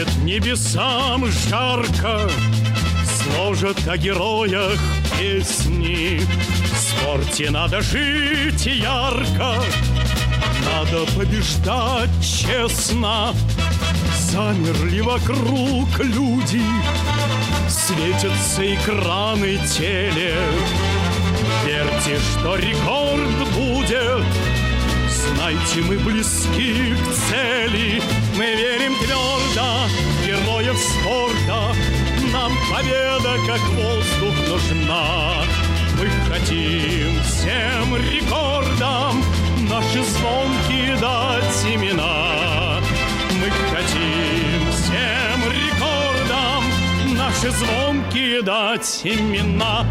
Перед небесам жарко Сложат о героях песни. В спорте надо жить ярко Надо побеждать честно. Замерли вокруг люди Светятся экраны теле. Верьте, что рекорд будет Знайте, мы близки к цели. Мы верим твердо героев спорта Нам победа, как воздух, нужна. Мы хотим всем рекордам Наши звонкие дать имена. Мы хотим всем рекордам Наши звонкие дать имена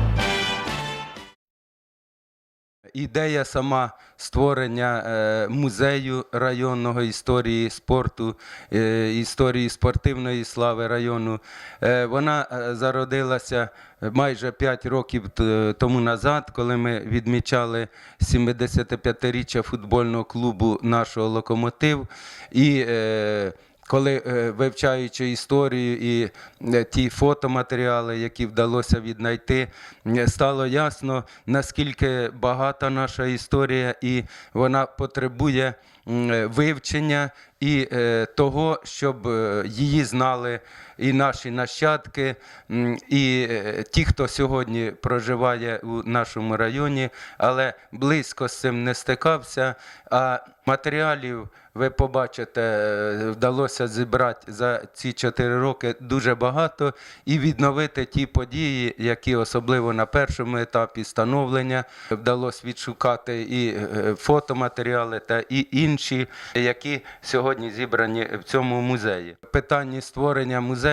Ідея сама створення е, музею районного історії спорту, е, історії спортивної слави району, е, вона зародилася майже 5 років тому назад, коли ми відмічали 75-річчя футбольного клубу нашого локомотив. І коли е, вивчаючи історію і е, ті фотоматеріали, які вдалося віднайти, е, стало ясно, наскільки багата наша історія, і вона потребує вивчення і того, щоб її знали і наші нащадки, і е, ті, хто сьогодні проживає у нашому районі, але близько з цим не стикався. А матеріалів ви побачите, е, вдалося зібрати за ці чотири роки дуже багато і відновити ті події, які особливо на першому етапі становлення вдалося відшукати і е, фотоматеріали та і інші, які сьогодні зібрані в цьому музеї. Питанні створення музею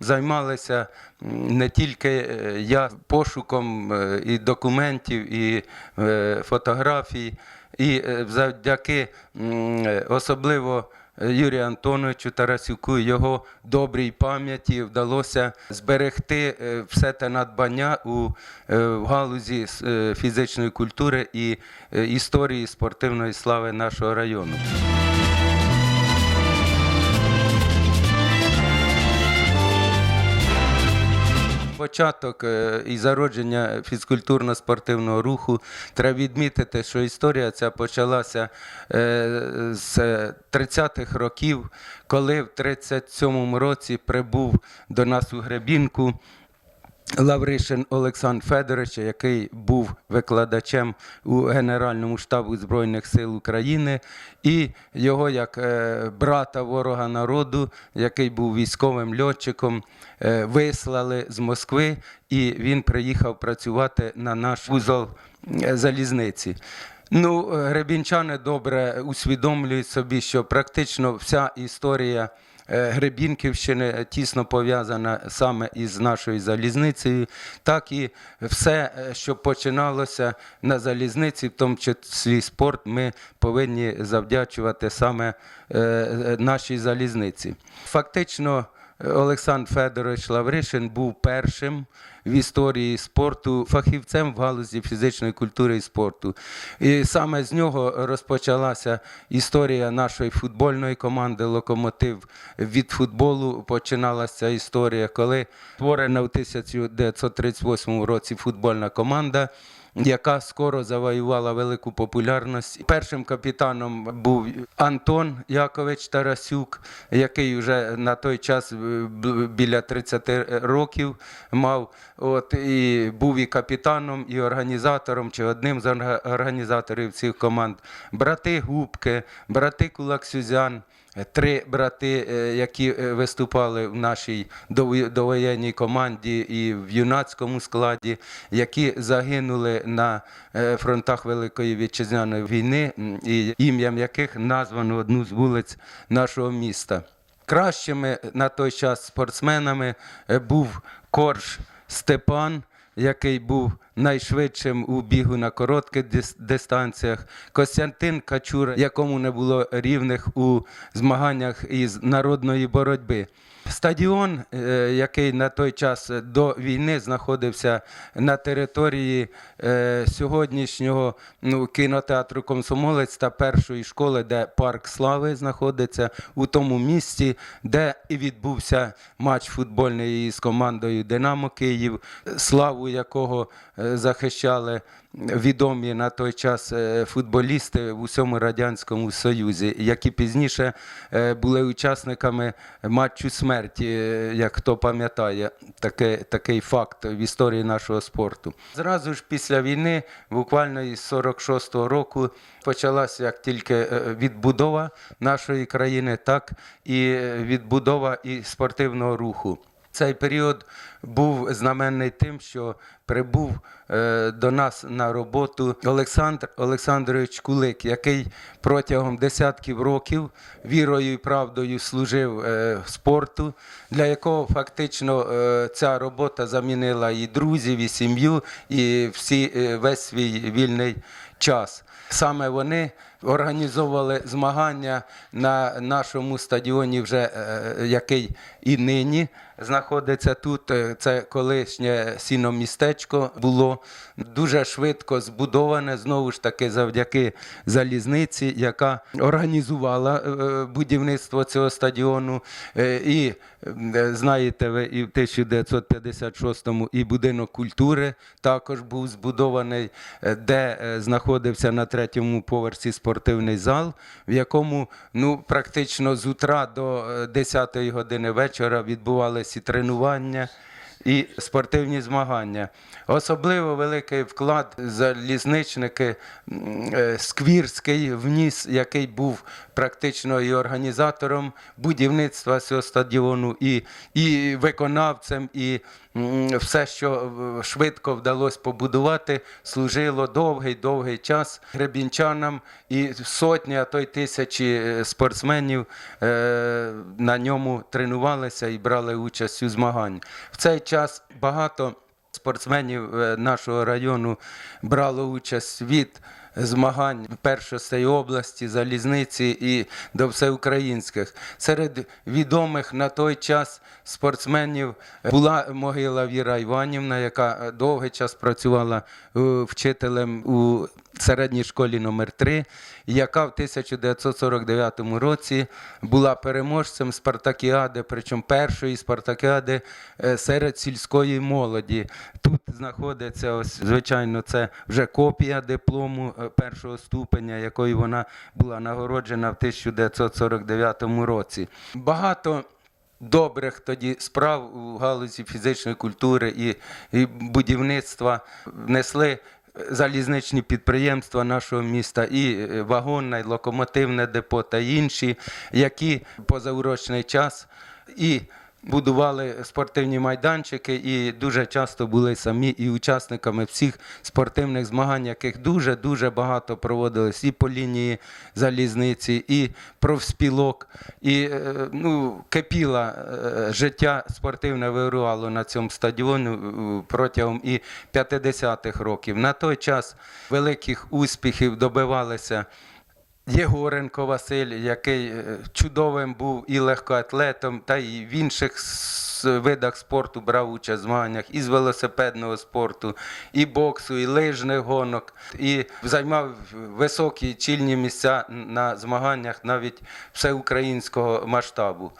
займалися не тільки е, я пошуком е, і документів, і е, фотографій. І завдяки особливо Юрію Антоновичу Тарасюку, його добрій пам'яті вдалося зберегти все те надбання у в галузі фізичної культури і історії спортивної слави нашого району. Початок е, і зародження фізкультурно-спортивного руху. Треба відмітити, що історія ця почалася е, з 30-х років, коли в 37-му році прибув до нас у Гребінку Лавришин Олександр Федорович, який був викладачем у Генеральному штабу Збройних сил України, і його як е, брата ворога народу, який був військовим льотчиком, е, вислали з Москви, і він приїхав працювати на наш вузол е, залізниці. Ну, гребінчани добре усвідомлюють собі, що практично вся історія. Е, Гребінківщини тісно пов'язана саме із нашою залізницею, так і все, е, що починалося на залізниці, в тому числі спорт, ми повинні завдячувати саме е, е, нашій залізниці. Фактично, е, Олександр Федорович Лавришин був першим в історії спорту фахівцем в галузі фізичної культури і спорту. І саме з нього розпочалася історія нашої футбольної команди Локомотив. Від футболу починалася історія, коли створена в 1938 році футбольна команда. Яка скоро завоювала велику популярність. Першим капітаном був Антон Якович Тарасюк, який вже на той час е, біля 30 років мав. От і був і капітаном, і організатором, чи одним з організаторів цих команд. Брати Губки, брати Кулаксюзян. Три брати, е, які е, виступали в нашій довоєнній команді і в юнацькому складі, які загинули на е, фронтах Великої вітчизняної війни, і ім'ям яких названо одну з вулиць нашого міста. Кращими на той час спортсменами був Корж Степан, який був найшвидшим у бігу на коротких дис- дистанціях. Костянтин Качура, якому не було рівних у змаганнях із народної боротьби. Стадіон, е, який на той час до війни знаходився на території е, сьогоднішнього ну, кінотеатру Комсомолець та першої школи, де парк слави знаходиться, у тому місці, де і відбувся матч футбольний із командою Динамо Київ, славу якого е, захищали відомі на той час е, футболісти в усьому радянському союзі, які пізніше е, були учасниками матчу смерті, е, як хто пам'ятає, таке, такий факт в історії нашого спорту. Зразу ж після війни, буквально із 46-го року, почалася як тільки відбудова нашої країни, так і відбудова і спортивного руху. Цей період був знаменний тим, що прибув е, до нас на роботу Олександр Олександрович Кулик, який протягом десятків років вірою і правдою служив е, спорту, для якого фактично е, ця робота замінила і друзів, і сім'ю, і всі, весь свій вільний час. Саме вони організовували змагання на нашому стадіоні, вже який і нині знаходиться тут. Е, Це колишнє сіномістечко було дуже швидко збудоване, знову ж таки, завдяки залізниці, яка організувала е, будівництво цього стадіону. Е, І е, знаєте, ви і в 1956-му і будинок культури також був збудований, е, де е, знаходився на третьому поверсі спортивний зал, в якому ну, практично з утра до 10-ї години вечора відбувалися і тренування. І спортивні змагання. Особливо великий вклад залізничники е, Сквірський вніс, який був практично і організатором будівництва цього стадіону, і, і виконавцем, і все, що е, швидко вдалося побудувати, служило довгий-довгий час гребінчанам і сотні, а то й тисячі е, спортсменів е, на ньому тренувалися і брали участь у змаганнях. В цей час багато спортсменів е, нашого району брало участь від змагань першостей області, залізниці і до всеукраїнських. Серед відомих на той час спортсменів була могила Віра Іванівна, яка довгий час працювала е, вчителем у середній школі номер 3 яка в 1949 році була переможцем спартакіади, причому першої спартакіади е, серед сільської молоді. Тут знаходиться ось, звичайно, це вже копія диплому е, першого ступеня, якою вона була нагороджена в 1949 році. Багато добрих тоді справ у галузі фізичної культури і, і будівництва внесли залізничні підприємства нашого міста, і е, вагонне, і локомотивне депо та інші, які позаурочний час і будували спортивні майданчики, і дуже часто були самі і учасниками всіх спортивних змагань, яких дуже дуже багато проводилось і по лінії залізниці, і профспілок, і е, ну, кипіло е, життя спортивне вирувало на цьому стадіоні е, протягом і 50-х років. На той час великих успіхів добивалися. Єгоренко Василь, який е, чудовим був і легкоатлетом, та й в інших видах спорту брав участь в змаганнях і з велосипедного спорту, і боксу, і лижних гонок, і займав високі чільні місця на змаганнях навіть всеукраїнського масштабу.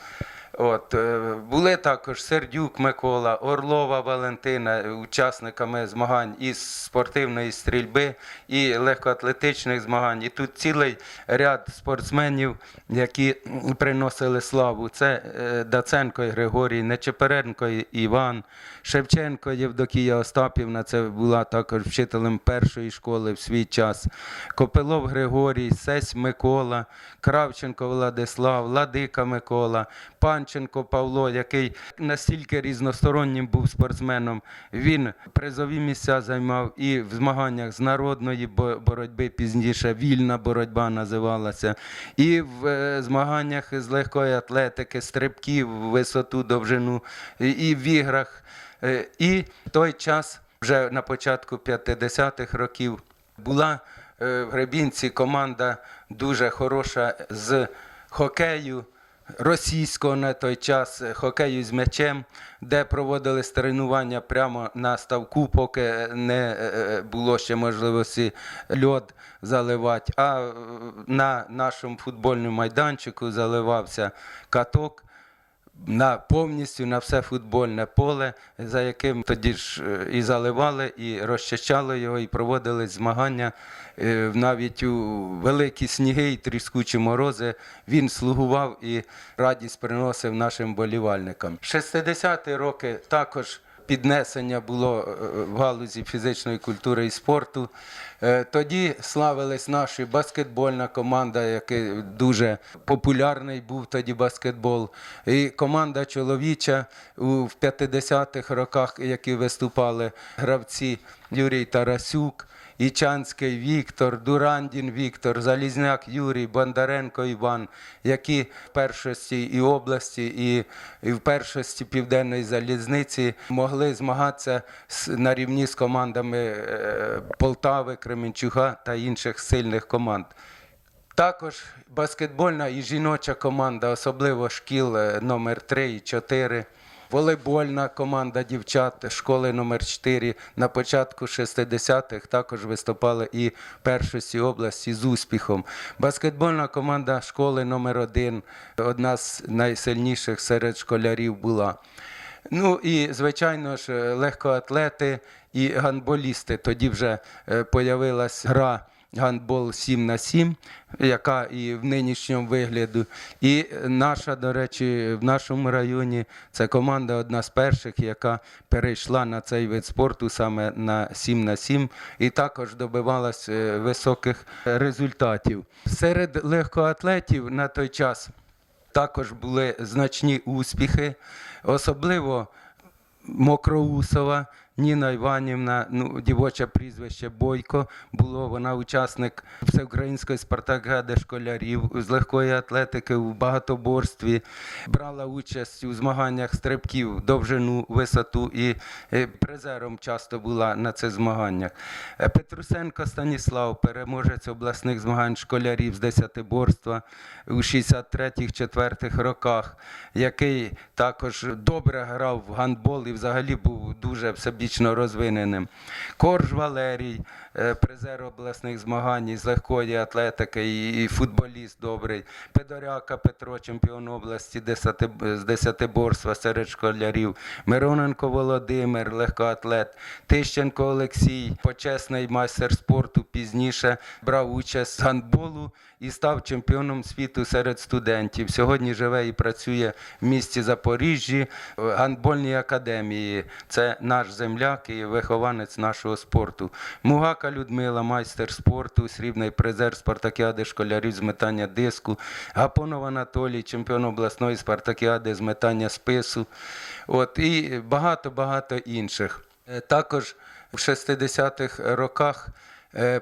От, е, були також Сердюк Микола, Орлова Валентина, е, учасниками змагань із спортивної стрільби, і легкоатлетичних змагань. І тут цілий ряд спортсменів, які приносили славу. Це е, Даценко Григорій, Нечеперенко Іван, Шевченко Євдокія Остапівна, це була також вчителем першої школи в свій час. Копилов Григорій, Сесь Микола, Кравченко Владислав, Ладика Микола, Панченко Павло, який настільки різностороннім був спортсменом. Він призові місця займав і в змаганнях з народної боротьби, пізніше вільна боротьба називалася, і в е, змаганнях з легкої атлетики, стрибків, висоту, довжину, і, і в іграх. Е, І в той час вже на початку 50-х років. Була е, в Гребінці команда дуже хороша з хокею. Російського на той час е, хокею з м'ячем, де проводились тренування прямо на ставку, поки не е, було ще можливості льод заливати. А е, на нашому футбольному майданчику заливався каток на повністю на все футбольне поле, за яким тоді ж е, і заливали, і розчищали його, і проводили змагання. Е, Навіть у великі сніги і тріскучі морози він слугував і радість приносив нашим болівальникам. 60-ті роки також піднесення було е, в галузі фізичної культури і спорту. Е, Тоді славилась наша баскетбольна команда, який дуже популярний був тоді баскетбол. І команда чоловіча в 50-х роках, які виступали гравці Юрій Тарасюк. Ічанський Віктор, Дурандін Віктор, Залізняк Юрій, Бондаренко Іван, які в першості і області, і, і в першості південної залізниці могли змагатися на рівні з командами е, Полтави, Кременчуга та інших сильних команд. Також баскетбольна і жіноча команда, особливо шкіл е, номер 3 і 4. Волейбольна команда дівчат школи номер 4 на початку 60-х також виступали і першості області з успіхом. Баскетбольна команда школи номер 1 одна з найсильніших серед школярів була. Ну і звичайно ж, легкоатлети і гандболісти. Тоді вже е, появилась гра гандбол 7 на 7, яка і в нинішньому вигляду. І наша, до речі, в нашому районі це команда одна з перших, яка перейшла на цей вид спорту саме на 7 на 7 і також добивалась е, високих результатів. Серед легкоатлетів на той час також були значні успіхи, особливо Мокроусова Ніна Іванівна, ну, дівоче прізвище Бойко було. Вона учасник всеукраїнської спартакіади школярів з легкої атлетики у багатоборстві, брала участь у змаганнях стрибків, довжину, висоту і е, призером часто була на цих змаганнях. Е, Петрусенко Станіслав, переможець обласних змагань школярів з десятиборства у 63-4 роках, який також добре грав в гандбол і взагалі був дуже всебічно розвиненим. Корж Валерій, призер обласних змагань з легкої атлетики і- футболіст добрий. Педоряка Петро, чемпіон області з десятиборства серед школярів. Мироненко Володимир, легкоатлет. Тищенко Олексій, почесний майстер спорту. Пізніше брав участь з гандболу і став чемпіоном світу серед студентів. Сьогодні живе і працює в місті Запоріжжі в гандбольній академії. Це наш земляк і вихованець нашого спорту. Мугака Людмила, майстер спорту, срібний призер спартакіади школярів з метання диску. Гапонов Анатолій, чемпіон обласної спартакіади з метання спису. От, і багато-багато інших. Е, Також в 60-х роках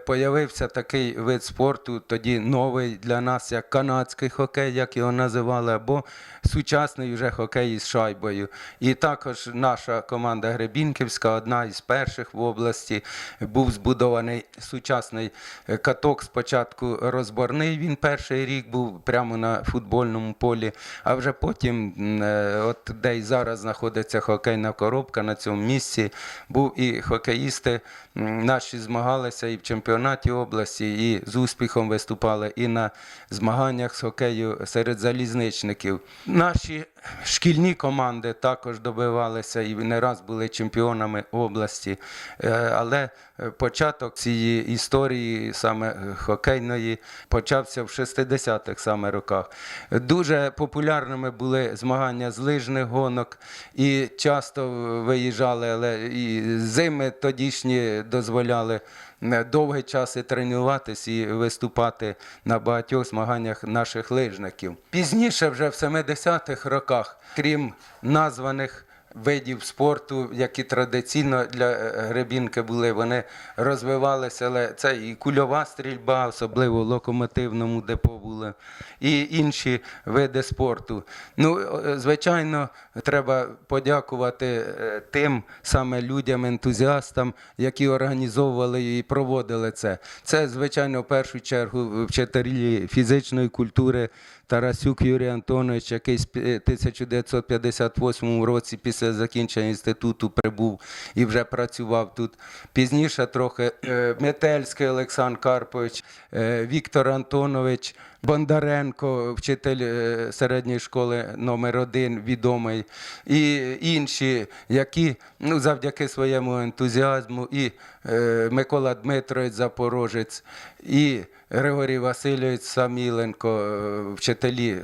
появився такий вид спорту, тоді новий для нас, як канадський хокей, як його називали, або сучасний вже хокей із шайбою. І також наша команда Гребінківська, одна із перших в області, був збудований сучасний е, каток. Спочатку розборний. Він перший рік був прямо на футбольному полі, а вже потім, е, от де й зараз знаходиться хокейна коробка на цьому місці, був і хокеїсти наші змагалися і чемпіонаті області, і з успіхом виступали і на змаганнях з хокею серед залізничників. Наші шкільні команди також добивалися і не раз були чемпіонами області. Е, Але початок цієї історії, саме е, хокейної, почався в 60-х саме роках. Дуже популярними були змагання з лижних гонок, і часто виїжджали, але і зими тодішні дозволяли е, довгий час і тренуватись і виступати на багатьох змаганнях наших лижників. Пізніше, вже в 70-х роках, крім названих видів спорту, які традиційно для е, гребінки були, вони розвивалися, але це і кульова стрільба, особливо в локомотивному депо були, і інші види спорту. Ну, е, звичайно, треба подякувати е, тим саме людям, ентузіастам, які організовували і проводили це. Це, звичайно, в першу чергу вчителі фізичної культури Тарасюк Юрій Антонович, який з пі- 1958 році після закінчення інституту прибув і вже працював тут. Пізніше трохи е, Метельський Олександр Карпович, е, Віктор Антонович, Бондаренко, вчитель е, середньої школи номер один, відомий, і інші, які ну, завдяки своєму ентузіазму, і е, Микола Дмитрович Запорожець, і Григорій Васильович Саміленко, е, вчителі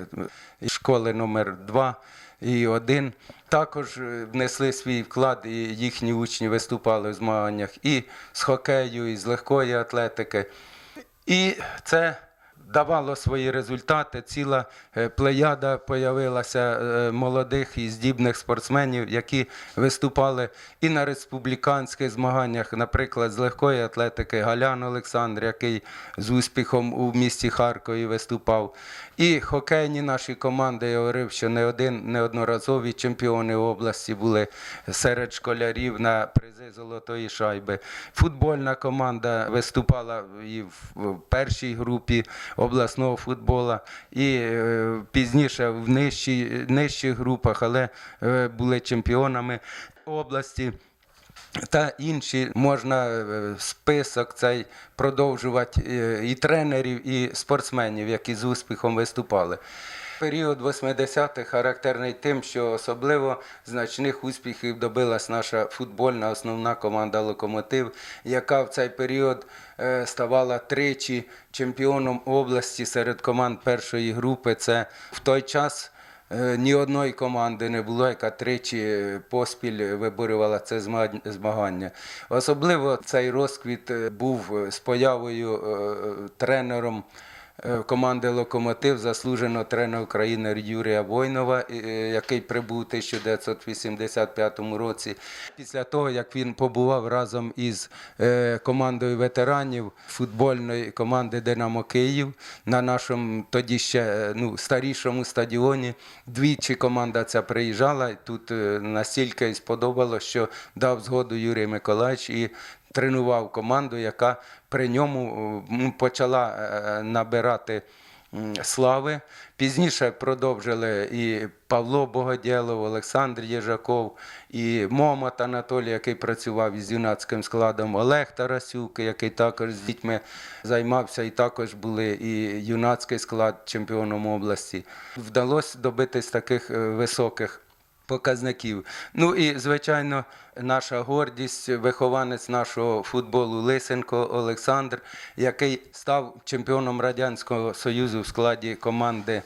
школи номер 2 і 1, також е, внесли свій вклад, і їхні учні виступали в змаганнях і з хокею, і з легкої атлетики. І це давало свої результати. Ціла е, плеяда появилася е, молодих і здібних спортсменів, які виступали і на республіканських змаганнях, наприклад, з легкої атлетики Галян Олександр, який з успіхом у місті Харкові виступав. І хокейні наші команди, я говорив, що не один неодноразові чемпіони області були серед школярів на призи золотої шайби. Футбольна команда виступала і в в першій групі обласного футболу, і е, пізніше в нижчі, нижчих групах, але е, були чемпіонами області. Та інші можна е, список цей продовжувати і тренерів, і спортсменів, які з успіхом виступали. Період 80-х характерний тим, що особливо значних успіхів добилась наша футбольна основна команда Локомотив, яка в цей період е, ставала тричі чемпіоном області серед команд першої групи. Це в той час. Е, Ні одної команди не було, яка тричі поспіль виборювала це змагання. Особливо цей розквіт е, був з появою тренером команди Локомотив, заслуженого тренера України Юрія Войнова, е, який прибув у 1985 році. Після того, як він побував разом із е, командою ветеранів футбольної команди Динамо Київ на нашому тоді ще е, ну, старішому стадіоні. Двічі команда ця приїжджала. Тут е, настільки їй сподобалось, що дав згоду Юрій Миколаївич і тренував команду, яка при ньому е, почала е, набирати слави. Пізніше продовжили і Павло Богодєлов, Олександр Єжаков, і Момот Анатолій, який працював із юнацьким складом, Олег Тарасюк, який також з дітьми займався, і також були і юнацький склад чемпіоном області. Вдалося добитись таких е, високих показників. Ну і, звичайно, наша гордість, вихованець нашого футболу Лисенко Олександр, який став чемпіоном Радянського Союзу в складі команди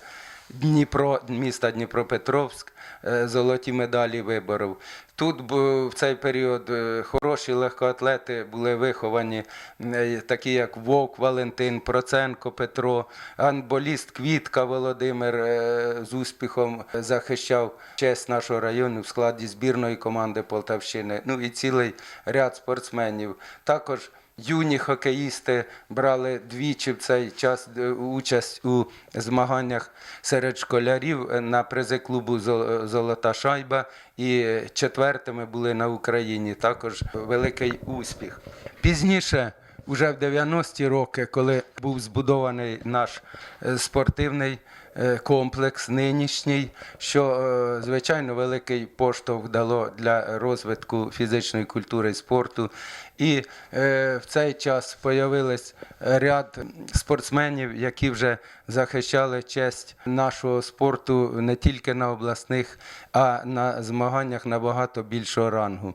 Дніпро, міста Дніпропетровськ, е, золоті медалі виборов. Тут в цей період е, хороші легкоатлети були виховані, е, такі як Вовк Валентин, Проценко Петро, гандболіст Квітка Володимир е, з успіхом захищав честь нашого району в складі збірної команди Полтавщини. Ну і цілий ряд спортсменів. Також Юні хокеїсти брали двічі в цей час е, участь у змаганнях серед школярів е, на призи клубу «Зо- Золота шайба і четвертими були на Україні. Також великий успіх. Пізніше, вже в 90-ті роки, коли був збудований наш е, спортивний е, комплекс нинішній, що е, звичайно великий поштовх дало для розвитку фізичної культури і спорту. І е, в цей час появились ряд спортсменів, які вже захищали честь нашого спорту не тільки на обласних, а на змаганнях набагато більшого рангу.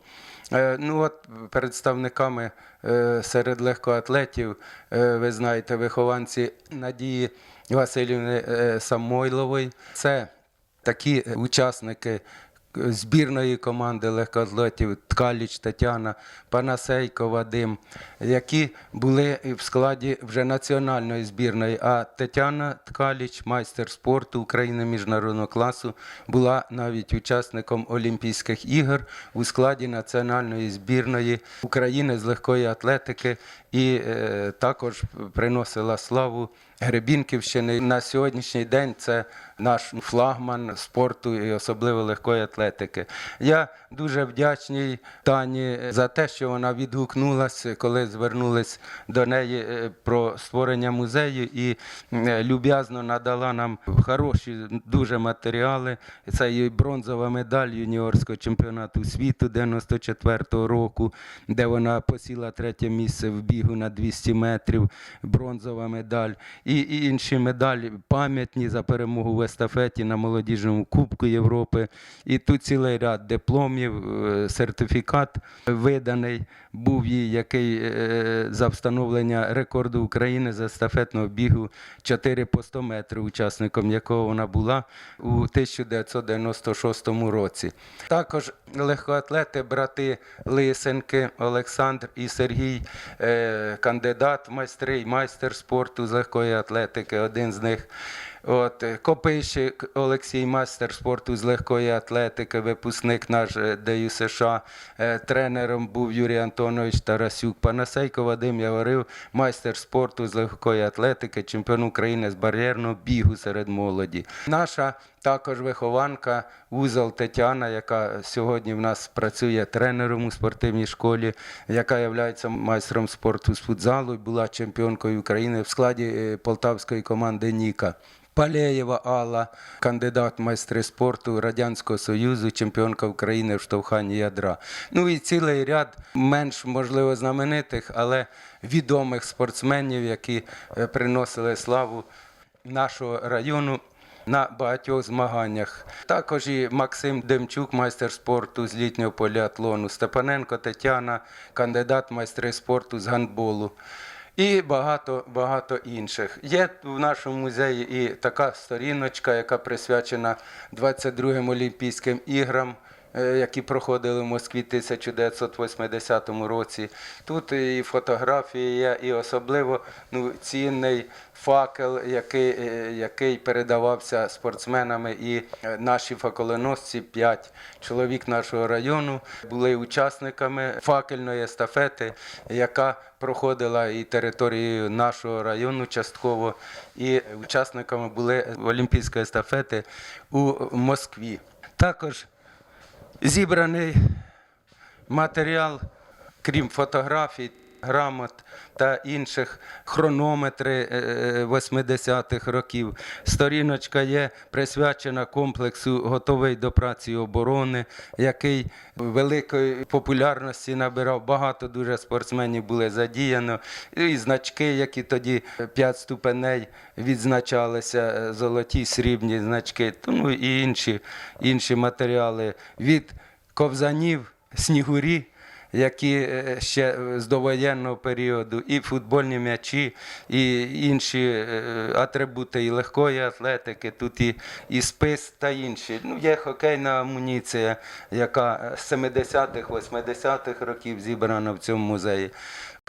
Е, Ну от представниками е, серед легкоатлетів, е, ви знаєте, вихованці Надії Васильівни Самойлової. Це такі учасники збірної команди легкоатлетів Ткаліч Тетяна, Панасейко Вадим, які були в складі вже національної збірної. А Тетяна Ткаліч, майстер спорту України міжнародного класу, була навіть учасником Олімпійських ігор у складі національної збірної України з легкої атлетики і е, також приносила славу Гребінківщини. На сьогоднішній день це наш флагман спорту і особливо легкої атлетики. Я дуже вдячний Тані за те, що вона відгукнулася, коли звернулись до неї е, про створення музею і е, люб'язно надала нам хороші дуже матеріали. Це і бронзова медаль юніорського чемпіонату світу 94-го року, де вона посіла третє місце в бігу на 200 метрів, бронзова медаль, і, і інші медалі пам'ятні за перемогу в естафеті на молодіжному Кубку Європи. І тут цілий ряд дипломів, е, сертифікат виданий був їй, який е, за встановлення рекорду України з естафетного бігу 4 по 100 метрів, учасником якого вона була у 1996 році. Також легкоатлети, брати Лисенки, Олександр і Сергій, е, кандидат в майстри, майстер спорту з легкої атлетики, один з них. От, е, Копищик Олексій, майстер спорту з легкої атлетики, випускник наш е, ДЮ США. Тренером був Юрій Антонович Тарасюк. Панасейко Вадим, я говорив, майстер спорту з легкої атлетики, чемпіон України з бар'єрного бігу серед молоді. Наша також вихованка Узол Тетяна, яка сьогодні в нас працює тренером у спортивній школі, яка є майстром спорту з футзалу була чемпіонкою України в складі е, полтавської команди Ніка. Палеєва Алла, кандидат майстри спорту Радянського Союзу, чемпіонка України в штовханні ядра. Ну і цілий ряд менш можливо знаменитих, але відомих спортсменів, які е, приносили славу нашого району на багатьох змаганнях. Також і Максим Демчук, майстер спорту з літнього поліатлону, Степаненко Тетяна, кандидат майстри спорту з гандболу. І багато багато інших. Є в нашому музеї і така сторіночка, яка присвячена 22-м Олімпійським іграм, які проходили в Москві в 1980 році. Тут і фотографії є, і особливо ну, цінний факел, який, е, який передавався спортсменами. І е, наші факелоносці, п'ять чоловік нашого району, були учасниками факельної естафети, яка проходила і територією нашого району частково, і учасниками були Олімпійської естафети у Москві. Також зібраний матеріал, крім фотографій, грамот та інших хронометри е, 80-х років. Сторіночка є присвячена комплексу готовий до праці оборони, який великої популярності набирав. Багато дуже спортсменів були задіяно. І значки, які тоді 5 ступеней відзначалися, е, золоті, срібні значки, ну і інші, інші матеріали від ковзанів, снігурі які е, ще з довоєнного періоду, і футбольні м'ячі, і інші е, атрибути і легкої атлетики, тут і, і спис та інші. Ну, є хокейна амуніція, яка з 70-х, 80-х років зібрана в цьому музеї.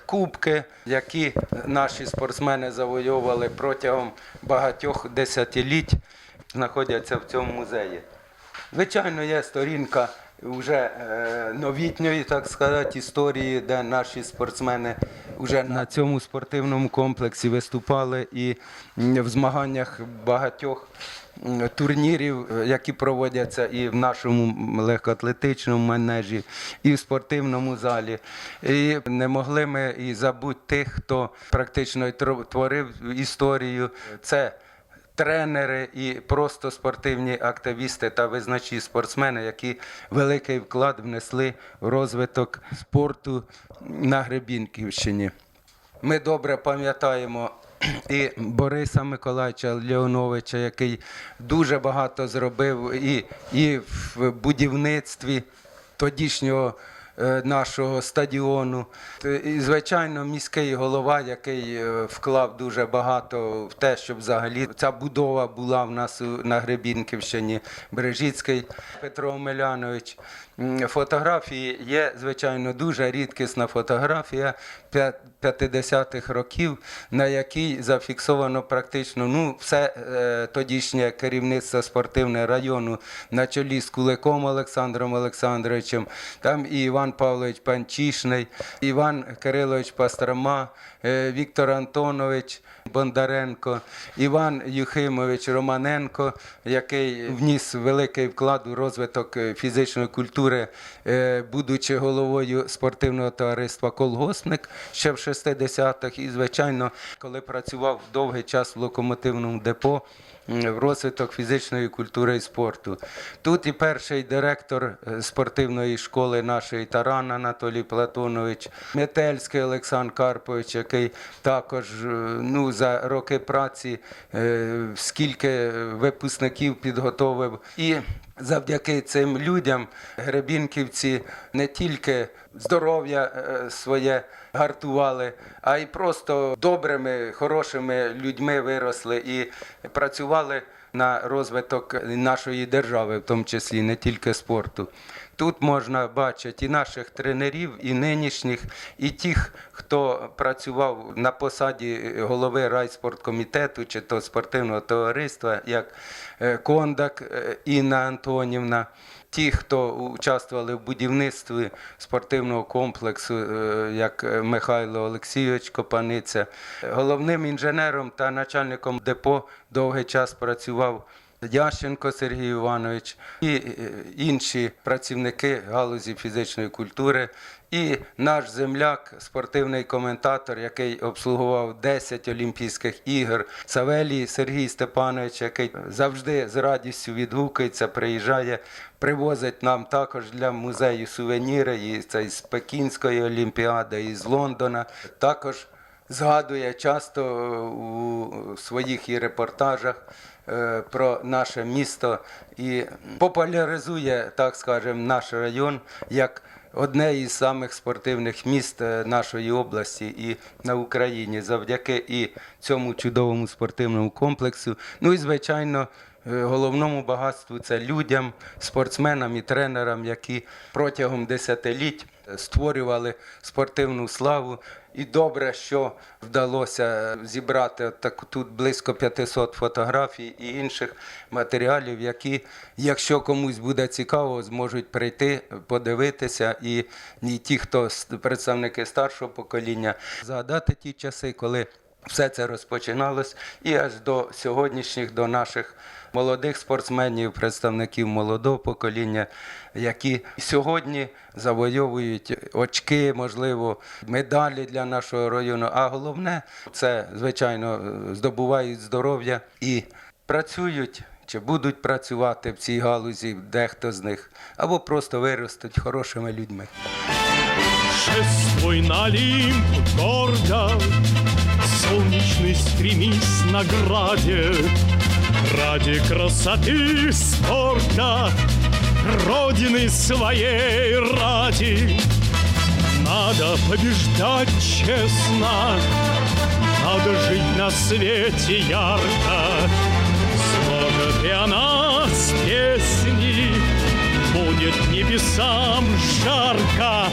Кубки, які наші спортсмени завойовували протягом багатьох десятиліть, знаходяться в цьому музеї. Звичайно, є сторінка вже е, новітньої, так сказати, історії, де наші спортсмени вже на цьому спортивному комплексі виступали і в змаганнях багатьох турнірів, е, які проводяться і в нашому легкоатлетичному манежі, і в спортивному залі. І не могли ми і забути тих, хто практично творив історію. Це тренери і просто спортивні активісти та визначні спортсмени, які великий вклад внесли в розвиток спорту на Гребінківщині. Ми добре пам'ятаємо і Бориса Миколаївича Леоновича, який дуже багато зробив і, і в будівництві тодішнього нашого стадіону. І, звичайно, міський голова, який е, вклав дуже багато в те, щоб взагалі ця будова була в нас на Гребінківщині. Бережіцький Петро Омелянович. Фотографії є, звичайно, дуже рідкісна фотографія 50-х років, на якій зафіксовано практично ну, все е, тодішнє керівництво спортивного району на чолі з Куликом Олександром Олександровичем, там і Іван Павлович Панчішний, Іван Кирилович Пастрома, е, Віктор Антонович Бондаренко, Іван Юхимович Романенко, який вніс великий вклад у розвиток е, фізичної культури, е, будучи головою спортивного товариства Колгоспник ще в 60-х. І, звичайно, коли працював довгий час в локомотивному депо. В розвиток фізичної культури і спорту. Тут і перший директор е, спортивної школи нашої Таран Анатолій Платонович, Метельський Олександр Карпович, який також е, ну, за роки праці е, скільки випускників підготовив. І завдяки цим людям гребінківці не тільки здоров'я е, своє гартували, а й просто добрими, хорошими людьми виросли і працювали на розвиток нашої держави, в тому числі не тільки спорту. Тут можна бачити і наших тренерів, і нинішніх, і тих, хто працював на посаді голови райспорткомітету чи то спортивного товариства, як е, Кондак е, Інна Антонівна. Ті, хто участвували в будівництві спортивного комплексу, е, як Михайло Олексійович Копаниця, головним інженером та начальником депо довгий час працював Ященко Сергій Іванович і е, інші працівники галузі фізичної культури, і наш земляк, спортивний коментатор, який обслугував 10 Олімпійських ігор, Савелій Сергій Степанович, який завжди з радістю відгукується, приїжджає, привозить нам також для музею сувеніри, і це із Пекінської олімпіади, і з Лондона. Також згадує часто у своїх і репортажах е, про наше місто і популяризує, так скажемо, наш район як одне із самих спортивних міст е, нашої області і на Україні завдяки і цьому чудовому спортивному комплексу. Ну і звичайно. е, Головному багатству це людям, спортсменам і тренерам, які протягом десятиліть створювали спортивну славу. І добре, що вдалося зібрати так тут близько 500 фотографій і інших матеріалів, які, якщо комусь буде цікаво, зможуть прийти, подивитися, і, і ті, хто представники старшого покоління, згадати ті часи, коли все це розпочиналось, і аж до сьогоднішніх, до наших молодих спортсменів, представників молодого покоління, які сьогодні завойовують очки, можливо, медалі для нашого району. А головне, це, звичайно, здобувають здоров'я і працюють. Чи будуть працювати в цій галузі дехто з них, або просто виростуть хорошими людьми. Шествуй на Олимп гордо, Солнечный стремись награде, Ради красоты спорта, Родины своей ради. Надо побеждать честно, Надо жить на свете ярко, Сможет и она с песни, Будет небесам жарко.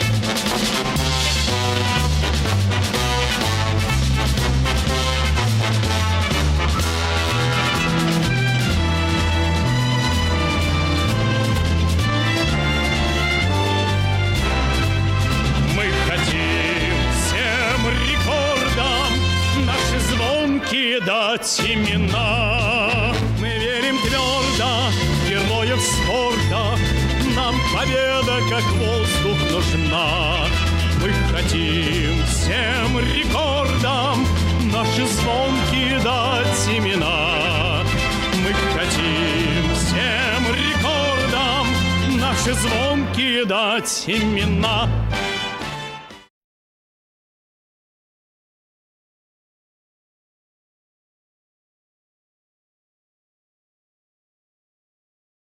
Всем